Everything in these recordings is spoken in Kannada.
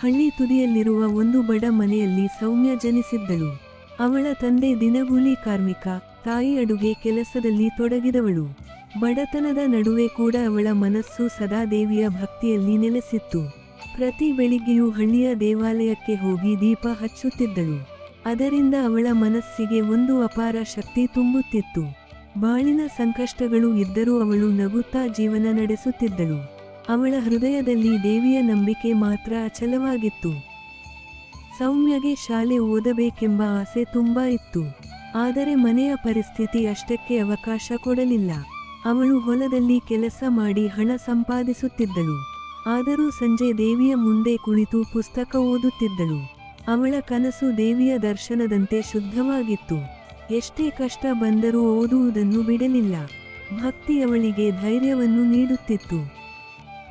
ಹಳ್ಳಿ ತುದಿಯಲ್ಲಿರುವ ಒಂದು ಬಡ ಮನೆಯಲ್ಲಿ ಸೌಮ್ಯ ಜನಿಸಿದ್ದಳು. ಅವಳ ತಂದೆ ದಿನಗೂಲಿ ಕಾರ್ಮಿಕ, ತಾಯಿ ಅಡುಗೆ ಕೆಲಸದಲ್ಲಿ ತೊಡಗಿದವಳು. ಬಡತನದ ನಡುವೆ ಕೂಡ ಅವಳ ಮನಸ್ಸು ಸದಾ ದೇವಿಯ ಭಕ್ತಿಯಲ್ಲಿ ನೆಲೆಸಿತ್ತು. ಪ್ರತಿ ಬೆಳಿಗ್ಗೆಯೂ ಹಳ್ಳಿಯ ದೇವಾಲಯಕ್ಕೆ ಹೋಗಿ ದೀಪ ಹಚ್ಚುತ್ತಿದ್ದಳು. ಅದರಿಂದ ಅವಳ ಮನಸ್ಸಿಗೆ ಒಂದು ಅಪಾರ ಶಕ್ತಿ ತುಂಬುತ್ತಿತ್ತು. ಬಾಳಿನ ಸಂಕಷ್ಟಗಳು ಇದ್ದರೂ ಅವಳು ನಗುತ್ತಾ ಜೀವನ ನಡೆಸುತ್ತಿದ್ದಳು. ಅವಳ ಹೃದಯದಲ್ಲಿ ದೇವಿಯ ನಂಬಿಕೆ ಮಾತ್ರ ಅಚಲವಾಗಿತ್ತು. ಸೌಮ್ಯಗೆ ಶಾಲೆ ಓದಬೇಕೆಂಬ ಆಸೆ ತುಂಬ ಇತ್ತು. ಆದರೆ ಮನೆಯ ಪರಿಸ್ಥಿತಿ ಅಷ್ಟಕ್ಕೆ ಅವಕಾಶ ಕೊಡಲಿಲ್ಲ. ಅವಳು ಹೊಲದಲ್ಲಿ ಕೆಲಸ ಮಾಡಿ ಹಣ ಸಂಪಾದಿಸುತ್ತಿದ್ದಳು. ಆದರೂ ಸಂಜೆ ದೇವಿಯ ಮುಂದೆ ಕುಳಿತು ಪುಸ್ತಕ ಓದುತ್ತಿದ್ದಳು. ಅವಳ ಕನಸು ದೇವಿಯ ದರ್ಶನದಂತೆ ಶುದ್ಧವಾಗಿತ್ತು. ಎಷ್ಟೇ ಕಷ್ಟ ಬಂದರೂ ಓದುವುದನ್ನು ಬಿಡಲಿಲ್ಲ. ಭಕ್ತಿ ಅವಳಿಗೆ ಧೈರ್ಯವನ್ನು ನೀಡುತ್ತಿತ್ತು.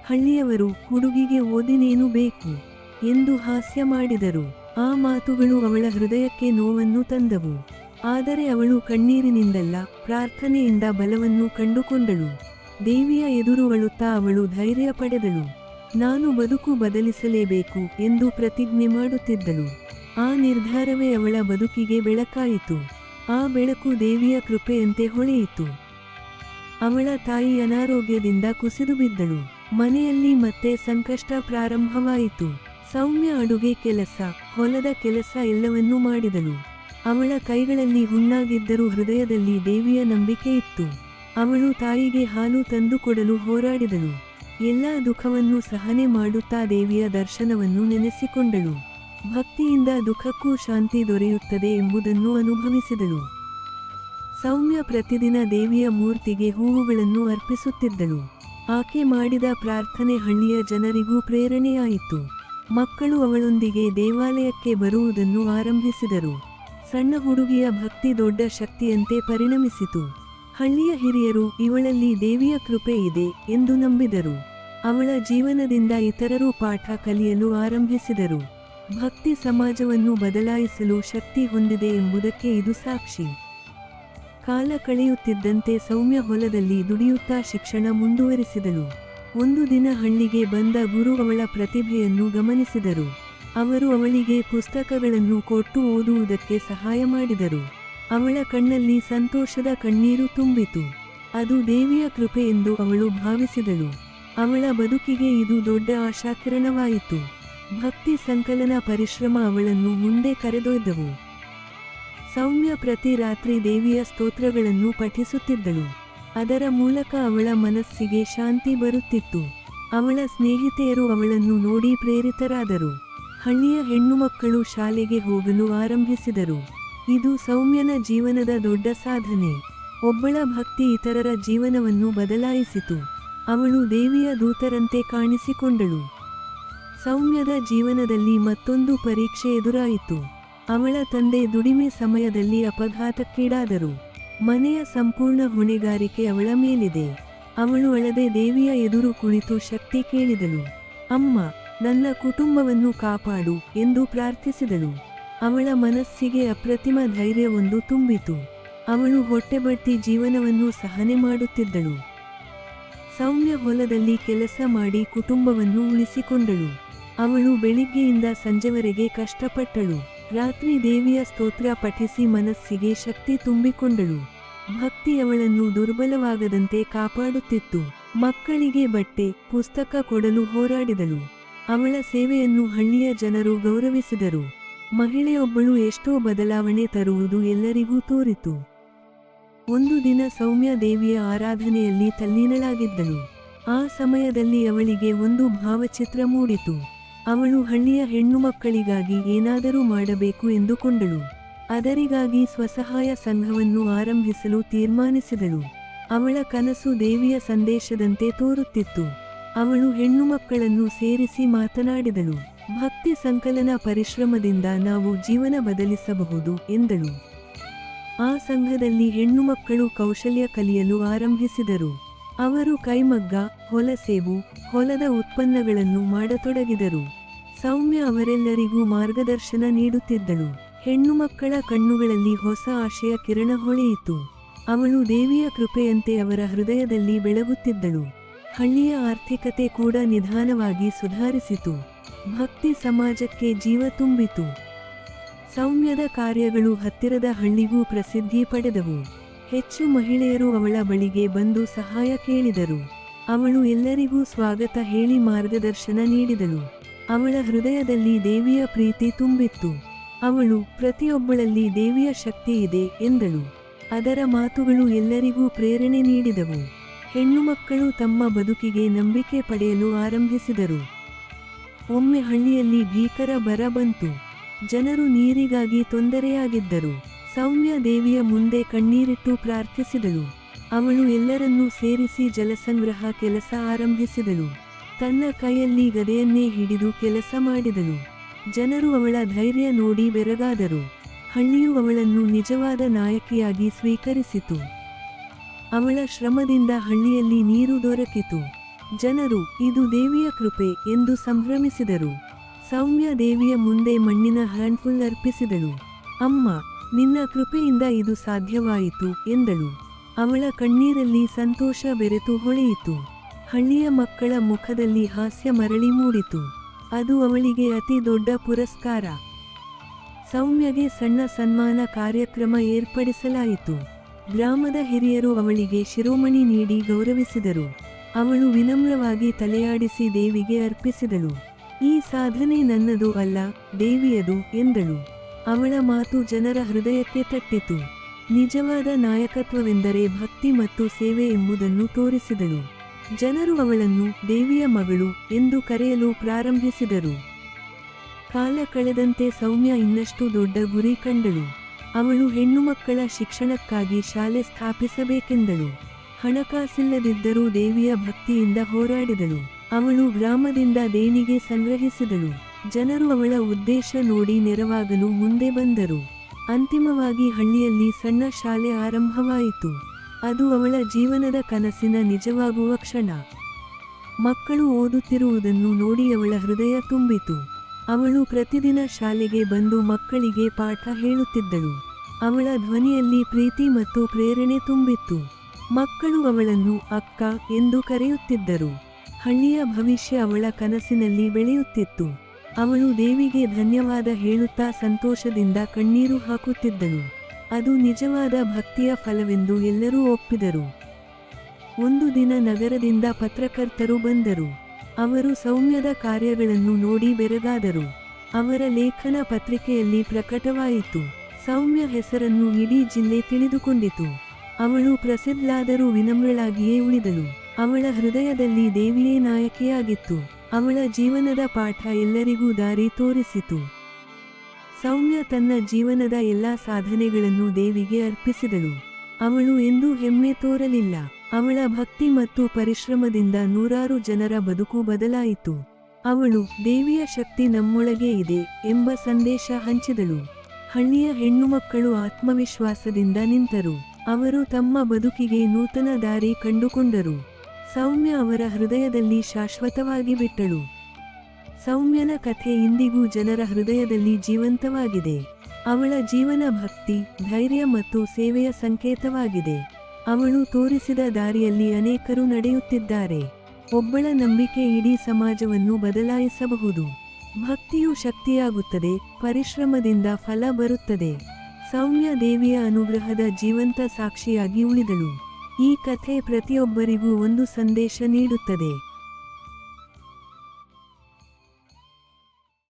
ಹಳ್ಳಿಯವರು ಹುಡುಗಿಗೆ ಓದಿನೇನು ಬೇಕು ಎಂದು ಹಾಸ್ಯ ಮಾಡಿದರು. ಆ ಮಾತುಗಳು ಅವಳ ಹೃದಯಕ್ಕೆ ನೋವನ್ನು ತಂದವು. ಆದರೆ ಅವಳು ಕಣ್ಣೀರಿನಿಂದಲ್ಲ ಪ್ರಾರ್ಥನೆಯಿಂದ ಬಲವನ್ನು ಕಂಡುಕೊಂಡಳು. ದೇವಿಯ ಎದುರು ಅಳುತ್ತಾ ಅವಳು ಧೈರ್ಯ ಪಡೆದಳು. ನಾನು ಬದುಕು ಬದಲಿಸಲೇಬೇಕು ಎಂದು ಪ್ರತಿಜ್ಞೆ ಮಾಡುತ್ತಿದ್ದಳು. ಆ ನಿರ್ಧಾರವೇ ಅವಳ ಬದುಕಿಗೆ ಬೆಳಕಾಯಿತು. ಆ ಬೆಳಕು ದೇವಿಯ ಕೃಪೆಯಂತೆ ಹೊಳೆಯಿತು. ಅವಳ ತಾಯಿ ಅನಾರೋಗ್ಯದಿಂದ ಕುಸಿದು ಬಿದ್ದಳು. ಮನೆಯಲ್ಲಿ ಮತ್ತೆ ಸಂಕಷ್ಟ ಪ್ರಾರಂಭವಾಯಿತು. ಸೌಮ್ಯ ಅಡುಗೆ ಕೆಲಸ, ಹೊಲದ ಕೆಲಸ ಎಲ್ಲವನ್ನೂ ಮಾಡಿದಳು. ಅವಳ ಕೈಗಳಲ್ಲಿ ಹುಣ್ಣಾಗಿದ್ದರೂ ಹೃದಯದಲ್ಲಿ ದೇವಿಯ ನಂಬಿಕೆ ಇತ್ತು. ಅವಳು ತಾಯಿಗೆ ಹಾಲು ತಂದುಕೊಡಲು ಹೋರಾಡಿದಳು. ಎಲ್ಲ ದುಃಖವನ್ನು ಸಹನೆ ಮಾಡುತ್ತಾ ದೇವಿಯ ದರ್ಶನವನ್ನು ನೆನೆಸಿಕೊಂಡಳು. ಭಕ್ತಿಯಿಂದ ದುಃಖಕ್ಕೂ ಶಾಂತಿ ದೊರೆಯುತ್ತದೆ ಎಂಬುದನ್ನು ಅನುಭವಿಸಿದಳು. ಸೌಮ್ಯ ಪ್ರತಿದಿನ ದೇವಿಯ ಮೂರ್ತಿಗೆ ಹೂವುಗಳನ್ನು ಅರ್ಪಿಸುತ್ತಿದ್ದಳು. ಆಕೆ ಮಾಡಿದ ಪ್ರಾರ್ಥನೆ ಹಳ್ಳಿಯ ಜನರಿಗೂ ಪ್ರೇರಣೆಯಾಯಿತು. ಮಕ್ಕಳು ಅವಳೊಂದಿಗೆ ದೇವಾಲಯಕ್ಕೆ ಬರುವುದನ್ನು ಆರಂಭಿಸಿದರು. ಸಣ್ಣ ಹುಡುಗಿಯ ಭಕ್ತಿ ದೊಡ್ಡ ಶಕ್ತಿಯಂತೆ ಪರಿಣಮಿಸಿತು. ಹಳ್ಳಿಯ ಹಿರಿಯರು, ಇವಳಲ್ಲಿ ದೇವಿಯ ಕೃಪೆ ಇದೆ ಎಂದು ನಂಬಿದರು. ಅವಳ ಜೀವನದಿಂದ ಇತರರು ಪಾಠ ಕಲಿಯಲು ಆರಂಭಿಸಿದರು. ಭಕ್ತಿ ಸಮಾಜವನ್ನು ಬದಲಾಯಿಸಲು ಶಕ್ತಿ ಹೊಂದಿದೆ ಎಂಬುದಕ್ಕೆ ಇದು ಸಾಕ್ಷಿ. ಕಾಲ ಕಳೆಯುತ್ತಿದ್ದಂತೆ ಸೌಮ್ಯ ಹೊಲದಲ್ಲಿ ದುಡಿಯುತ್ತಾ ಶಿಕ್ಷಣ ಮುಂದುವರಿಸಿದಳು. ಒಂದು ದಿನ ಹಳ್ಳಿಗೆ ಬಂದ ಗುರು ಅವಳ ಪ್ರತಿಭೆಯನ್ನು ಗಮನಿಸಿದರು. ಅವರು ಅವಳಿಗೆ ಪುಸ್ತಕಗಳನ್ನು ಕೊಟ್ಟು ಓದುವುದಕ್ಕೆ ಸಹಾಯ ಮಾಡಿದರು. ಅವಳ ಕಣ್ಣಲ್ಲಿ ಸಂತೋಷದ ಕಣ್ಣೀರು ತುಂಬಿತು. ಅದು ದೇವಿಯ ಕೃಪೆ ಎಂದು ಅವಳು ಭಾವಿಸಿದಳು. ಅವಳ ಬದುಕಿಗೆ ಇದು ದೊಡ್ಡ ಆಶಾಕಿರಣವಾಯಿತು. ಭಕ್ತಿ ಸಂಕಲನ ಪರಿಶ್ರಮ ಅವಳನ್ನು ಮುಂದೆ ಕರೆದೊಯ್ದವು. ಸೌಮ್ಯ ಪ್ರತಿ ರಾತ್ರಿ ದೇವಿಯ ಸ್ತೋತ್ರಗಳನ್ನು ಪಠಿಸುತ್ತಿದ್ದಳು. ಅದರ ಮೂಲಕ ಅವಳ ಮನಸ್ಸಿಗೆ ಶಾಂತಿ ಬರುತ್ತಿತ್ತು. ಅವಳ ಸ್ನೇಹಿತೆಯರು ಅವಳನ್ನು ನೋಡಿ ಪ್ರೇರಿತರಾದರು. ಹಳ್ಳಿಯ ಹೆಣ್ಣುಮಕ್ಕಳು ಶಾಲೆಗೆ ಹೋಗಲು ಆರಂಭಿಸಿದರು. ಇದು ಸೌಮ್ಯನ ಜೀವನದ ದೊಡ್ಡ ಸಾಧನೆ. ಒಬ್ಬಳ ಭಕ್ತಿ ಇತರರ ಜೀವನವನ್ನು ಬದಲಾಯಿಸಿತು. ಅವಳು ದೇವಿಯ ದೂತರಂತೆ ಕಾಣಿಸಿಕೊಂಡಳು. ಸೌಮ್ಯದ ಜೀವನದಲ್ಲಿ ಮತ್ತೊಂದು ಪರೀಕ್ಷೆ ಎದುರಾಯಿತು. ಅವಳ ತಂದೆ ದುಡಿಮೆ ಸಮಯದಲ್ಲಿ ಅಪಘಾತಕ್ಕೀಡಾದರು. ಮನೆಯ ಸಂಪೂರ್ಣ ಹೊಣೆಗಾರಿಕೆ ಅವಳ ಮೇಲಿದೆ. ಅವಳು ಅಳದೆ ದೇವಿಯ ಎದುರು ಕುಳಿತು ಶಕ್ತಿ ಕೇಳಿದಳು. ಅಮ್ಮ, ನನ್ನ ಕುಟುಂಬವನ್ನು ಕಾಪಾಡು ಎಂದು ಪ್ರಾರ್ಥಿಸಿದಳು. ಅವಳ ಮನಸ್ಸಿಗೆ ಅಪ್ರತಿಮ ಧೈರ್ಯವೊಂದು ತುಂಬಿತು. ಅವಳು ಹೊಟ್ಟೆಬಟ್ಟಿ ಜೀವನವನ್ನು ಸಹನೆ ಮಾಡುತ್ತಿದ್ದಳು. ಸೌಮ್ಯ ಹೊಲದಲ್ಲಿ ಕೆಲಸ ಮಾಡಿ ಕುಟುಂಬವನ್ನು ಉಳಿಸಿಕೊಂಡಳು. ಅವಳು ಬೆಳಿಗ್ಗೆಯಿಂದ ಸಂಜೆವರೆಗೆ ಕಷ್ಟಪಟ್ಟಳು. ರಾತ್ರಿ ದೇವಿಯ ಸ್ತೋತ್ರ ಪಠಿಸಿ ಮನಸ್ಸಿಗೆ ಶಕ್ತಿ ತುಂಬಿಕೊಂಡಳು. ಭಕ್ತಿ ಅವಳನ್ನು ದುರ್ಬಲವಾಗದಂತೆ ಕಾಪಾಡುತ್ತಿತ್ತು. ಮಕ್ಕಳಿಗೆ ಬಟ್ಟೆ, ಪುಸ್ತಕ ಕೊಡಲು ಹೋರಾಡಿದಳು. ಅವಳ ಸೇವೆಯನ್ನು ಹಳ್ಳಿಯ ಜನರು ಗೌರವಿಸಿದರು. ಮಹಿಳೆಯೊಬ್ಬಳು ಎಷ್ಟೋ ಬದಲಾವಣೆ ತರುವುದು ಎಲ್ಲರಿಗೂ ತೋರಿತು. ಒಂದು ದಿನ ಸೌಮ್ಯ ದೇವಿಯ ಆರಾಧನೆಯಲ್ಲಿ ತಲ್ಲೀನಳಾಗಿದ್ದಳು. ಆ ಸಮಯದಲ್ಲಿ ಅವಳಿಗೆ ಒಂದು ಭಾವಚಿತ್ರ ಮೂಡಿತು. ಅವಳು ಹಳ್ಳಿಯ ಹೆಣ್ಣು ಮಕ್ಕಳಿಗಾಗಿ ಏನಾದರೂ ಮಾಡಬೇಕು ಎಂದುಕೊಂಡಳು. ಅದರಿಗಾಗಿ ಸ್ವಸಹಾಯ ಸಂಘವನ್ನು ಆರಂಭಿಸಲು ತೀರ್ಮಾನಿಸಿದಳು. ಅವಳ ಕನಸು ದೇವಿಯ ಸಂದೇಶದಂತೆ ತೋರುತ್ತಿತ್ತು. ಅವಳು ಹೆಣ್ಣು ಮಕ್ಕಳನ್ನು ಸೇರಿಸಿ ಮಾತನಾಡಿದಳು. ಭಕ್ತಿ ಸಂಕಲನ ಪರಿಶ್ರಮದಿಂದ ನಾವು ಜೀವನ ಬದಲಿಸಬಹುದು ಎಂದಳು. ಆ ಸಂಘದಲ್ಲಿ ಹೆಣ್ಣು ಮಕ್ಕಳು ಕೌಶಲ್ಯ ಕಲಿಯಲು ಆರಂಭಿಸಿದರು. ಅವರು ಕೈಮಗ್ಗ ಹೊಲಸೇವು ಹೊಲದ ಉತ್ಪನ್ನಗಳನ್ನು ಮಾಡತೊಡಗಿದರು. ಸೌಮ್ಯ ಅವರೆಲ್ಲರಿಗೂ ಮಾರ್ಗದರ್ಶನ ನೀಡುತ್ತಿದ್ದಳು. ಹೆಣ್ಣು ಮಕ್ಕಳ ಕಣ್ಣುಗಳಲ್ಲಿ ಹೊಸ ಆಶಯ ಕಿರಣ ಹೊಳೆಯಿತು. ಅವಳು ದೇವಿಯ ಕೃಪೆಯಂತೆ ಅವರ ಹೃದಯದಲ್ಲಿ ಬೆಳಗುತ್ತಿದ್ದಳು. ಹಳ್ಳಿಯ ಆರ್ಥಿಕತೆ ಕೂಡ ನಿಧಾನವಾಗಿ ಸುಧಾರಿಸಿತು. ಭಕ್ತಿ ಸಮಾಜಕ್ಕೆ ಜೀವ ತುಂಬಿತು. ಸೌಮ್ಯದ ಕಾರ್ಯಗಳು ಹತ್ತಿರದ ಹಳ್ಳಿಗೂ ಪ್ರಸಿದ್ಧಿ ಪಡೆದವು. ಹೆಚ್ಚು ಮಹಿಳೆಯರು ಅವಳ ಬಳಿಗೆ ಬಂದು ಸಹಾಯ ಕೇಳಿದರು. ಅವಳು ಎಲ್ಲರಿಗೂ ಸ್ವಾಗತ ಹೇಳಿ ಮಾರ್ಗದರ್ಶನ ನೀಡಿದಳು. ಅವಳ ಹೃದಯದಲ್ಲಿ ದೇವಿಯ ಪ್ರೀತಿ ತುಂಬಿತ್ತು. ಅವಳು, ಪ್ರತಿಯೊಬ್ಬಳಲ್ಲಿ ದೇವಿಯ ಶಕ್ತಿ ಇದೆ ಎಂದಳು. ಅದರ ಮಾತುಗಳು ಎಲ್ಲರಿಗೂ ಪ್ರೇರಣೆ ನೀಡಿದವು. ಹೆಣ್ಣು ಮಕ್ಕಳು ತಮ್ಮ ಬದುಕಿಗೆ ನಂಬಿಕೆ ಪಡೆಯಲು ಆರಂಭಿಸಿದರು. ಒಮ್ಮೆ ಹಳ್ಳಿಯಲ್ಲಿ ಭೀಕರ ಬರ ಬಂತು. ಜನರು ನೀರಿಗಾಗಿ ತೊಂದರೆಯಾಗಿದ್ದರು. ಸೌಮ್ಯ ದೇವಿಯ ಮುಂದೆ ಕಣ್ಣೀರಿಟ್ಟು ಪ್ರಾರ್ಥಿಸಿದಳು. ಅವಳು ಎಲ್ಲರನ್ನೂ ಸೇರಿಸಿ ಜಲಸಂಗ್ರಹ ಕೆಲಸ ಆರಂಭಿಸಿದಳು. ತನ್ನ ಕೈಯಲ್ಲಿ ಗದೆಯನ್ನೇ ಹಿಡಿದು ಕೆಲಸ ಮಾಡಿದಳು. ಜನರು ಅವಳ ಧೈರ್ಯ ನೋಡಿ ಬೆರಗಾದರು. ಹಳ್ಳಿಯು ಅವಳನ್ನು ನಿಜವಾದ ನಾಯಕಿಯಾಗಿ ಸ್ವೀಕರಿಸಿತು. ಅವಳ ಶ್ರಮದಿಂದ ಹಳ್ಳಿಯಲ್ಲಿ ನೀರು ದೊರಕಿತು. ಜನರು, ಇದು ದೇವಿಯ ಕೃಪೆ ಎಂದು ಸಂಭ್ರಮಿಸಿದರು. ಸೌಮ್ಯ ದೇವಿಯ ಮುಂದೆ ಮಣ್ಣಿನ ಹ್ಯಾಂಡ್ಫುಲ್ ಅರ್ಪಿಸಿದಳು. ಅಮ್ಮ, ನಿನ್ನ ಕೃಪೆಯಿಂದ ಇದು ಸಾಧ್ಯವಾಯಿತು ಎಂದಳು. ಅವಳ ಕಣ್ಣೀರಲ್ಲಿ ಸಂತೋಷ ಬೆರೆತು ಹೊಳೆಯಿತು. ಹಳ್ಳಿಯ ಮಕ್ಕಳ ಮುಖದಲ್ಲಿ ಹಾಸ್ಯ ಮರಳಿ ಮೂಡಿತು. ಅದು ಅವಳಿಗೆ ಅತಿ ದೊಡ್ಡ ಪುರಸ್ಕಾರ. ಸೌಮ್ಯಗೆ ಸಣ್ಣ ಸನ್ಮಾನ ಕಾರ್ಯಕ್ರಮ ಏರ್ಪಡಿಸಲಾಯಿತು. ಗ್ರಾಮದ ಹಿರಿಯರು ಅವಳಿಗೆ ಶಿರೋಮಣಿ ನೀಡಿ ಗೌರವಿಸಿದರು. ಅವಳು ವಿನಮ್ರವಾಗಿ ತಲೆಯಾಡಿಸಿ ದೇವಿಗೆ ಅರ್ಪಿಸಿದಳು. ಈ ಸಾಧನೆ ನನ್ನದು ಅಲ್ಲ, ದೇವಿಯದು, ಎಂದಳು. ಅವಳ ಮಾತು ಜನರ ಹೃದಯಕ್ಕೆ ತಟ್ಟಿತು. ನಿಜವಾದ ನಾಯಕತ್ವವೆಂದರೆ ಭಕ್ತಿ ಮತ್ತು ಸೇವೆ ಎಂಬುದನ್ನು ತೋರಿಸಿದಳು. ಜನರು ಅವಳನ್ನು ದೇವಿಯ ಮಗಳು ಎಂದು ಕರೆಯಲು ಪ್ರಾರಂಭಿಸಿದರು. ಕಾಲ ಕಳೆದಂತೆ ಸೌಮ್ಯ ಇನ್ನಷ್ಟು ದೊಡ್ಡ ಗುರಿ ಕಂಡಳು. ಅವಳು ಹೆಣ್ಣು ಮಕ್ಕಳ ಶಿಕ್ಷಣಕ್ಕಾಗಿ ಶಾಲೆ ಸ್ಥಾಪಿಸಬೇಕೆಂದಳು. ಹಣಕಾಸಿಲ್ಲದಿದ್ದರೂ ದೇವಿಯ ಭಕ್ತಿಯಿಂದ ಹೋರಾಡಿದಳು. ಅವಳು ಗ್ರಾಮದಿಂದ ದೇಣಿಗೆ ಸಂಗ್ರಹಿಸಿದಳು. ಜನರು ಅವಳ ಉದ್ದೇಶ ನೋಡಿ ನೆರವಾಗಲು ಮುಂದೆ ಬಂದರು. ಅಂತಿಮವಾಗಿ ಹಳ್ಳಿಯಲ್ಲಿ ಸಣ್ಣ ಶಾಲೆ ಆರಂಭವಾಯಿತು. ಅದು ಅವಳ ಜೀವನದ ಕನಸಿನ ನಿಜವಾಗುವ ಕ್ಷಣ. ಮಕ್ಕಳು ಓದುತ್ತಿರುವುದನ್ನು ನೋಡಿ ಅವಳ ಹೃದಯ ತುಂಬಿತು. ಅವಳು ಪ್ರತಿದಿನ ಶಾಲೆಗೆ ಬಂದು ಮಕ್ಕಳಿಗೆ ಪಾಠ ಹೇಳುತ್ತಿದ್ದಳು. ಅವಳ ಧ್ವನಿಯಲ್ಲಿ ಪ್ರೀತಿ ಮತ್ತು ಪ್ರೇರಣೆ ತುಂಬಿತ್ತು. ಮಕ್ಕಳು ಅವಳನ್ನು ಅಕ್ಕ ಎಂದು ಕರೆಯುತ್ತಿದ್ದರು. ಹಳ್ಳಿಯ ಭವಿಷ್ಯ ಅವಳ ಕನಸಿನಲ್ಲಿ ಬೆಳೆಯುತ್ತಿತ್ತು. ಅವಳು ದೇವಿಗೆ ಧನ್ಯವಾದ ಹೇಳುತ್ತಾ ಸಂತೋಷದಿಂದ ಕಣ್ಣೀರು ಹಾಕುತ್ತಿದ್ದಳು. ಅದು ನಿಜವಾದ ಭಕ್ತಿಯ ಫಲವೆಂದು ಎಲ್ಲರೂ ಒಪ್ಪಿದರು. ಒಂದು ದಿನ ನಗರದಿಂದ ಪತ್ರಕರ್ತರು ಬಂದರು. ಅವರು ಸೌಮ್ಯದ ಕಾರ್ಯಗಳನ್ನು ನೋಡಿ ಬೆರಗಾದರು. ಅವರ ಲೇಖನ ಪತ್ರಿಕೆಯಲ್ಲಿ ಪ್ರಕಟವಾಯಿತು. ಸೌಮ್ಯ ಹೆಸರನ್ನು ಇಡೀ ಜಿಲ್ಲೆ ತಿಳಿದುಕೊಂಡಿತು. ಅವಳು ಪ್ರಸಿದ್ಧಾದರೂ ವಿನಮ್ರಳಾಗಿಯೇ ಉಳಿದಳು. ಅವಳ ಹೃದಯದಲ್ಲಿ ದೇವಿಯೇ ನಾಯಕಿಯಾಗಿತ್ತು. ಅವಳ ಜೀವನದ ಪಾಠ ಎಲ್ಲರಿಗೂ ದಾರಿ ತೋರಿಸಿತು. ಸೌಮ್ಯ ತನ್ನ ಜೀವನದ ಎಲ್ಲಾ ಸಾಧನೆಗಳನ್ನು ದೇವಿಗೆ ಅರ್ಪಿಸಿದಳು. ಅವಳು ಎಂದೂ ಹೆಮ್ಮೆ ತೋರಲಿಲ್ಲ. ಅವಳ ಭಕ್ತಿ ಮತ್ತು ಪರಿಶ್ರಮದಿಂದ ನೂರಾರು ಜನರ ಬದುಕು ಬದಲಾಯಿತು. ಅವಳು, ದೇವಿಯ ಶಕ್ತಿ ನಮ್ಮೊಳಗೆ ಇದೆ ಎಂಬ ಸಂದೇಶ ಹಂಚಿದಳು. ಹಳ್ಳಿಯ ಹೆಣ್ಣುಮಕ್ಕಳು ಆತ್ಮವಿಶ್ವಾಸದಿಂದ ನಿಂತರು. ಅವರು ತಮ್ಮ ಬದುಕಿಗೆ ನೂತನ ದಾರಿ ಕಂಡುಕೊಂಡರು. ಸೌಮ್ಯ ಅವರ ಹೃದಯದಲ್ಲಿ ಶಾಶ್ವತವಾಗಿ ಬಿಟ್ಟಳು. ಸೌಮ್ಯನ ಕಥೆ ಇಂದಿಗೂ ಜನರ ಹೃದಯದಲ್ಲಿ ಜೀವಂತವಾಗಿದೆ. ಅವಳ ಜೀವನ ಭಕ್ತಿ, ಧೈರ್ಯ ಮತ್ತು ಸೇವೆಯ ಸಂಕೇತವಾಗಿದೆ. ಅವಳು ತೋರಿಸಿದ ದಾರಿಯಲ್ಲಿ ಅನೇಕರು ನಡೆಯುತ್ತಿದ್ದಾರೆ. ಒಬ್ಬಳ ನಂಬಿಕೆ ಇಡೀ ಸಮಾಜವನ್ನು ಬದಲಾಯಿಸಬಹುದು. ಭಕ್ತಿಯು ಶಕ್ತಿಯಾಗುತ್ತದೆ, ಪರಿಶ್ರಮದಿಂದ ಫಲ ಬರುತ್ತದೆ. ಸೌಮ್ಯ ದೇವಿಯ ಅನುಗ್ರಹದ ಜೀವಂತ ಸಾಕ್ಷಿಯಾಗಿ ಉಳಿದಳು. ಈ ಕಥೆ ಪ್ರತಿಯೊಬ್ಬರಿಗೂ ಒಂದು ಸಂದೇಶ ನೀಡುತ್ತದೆ.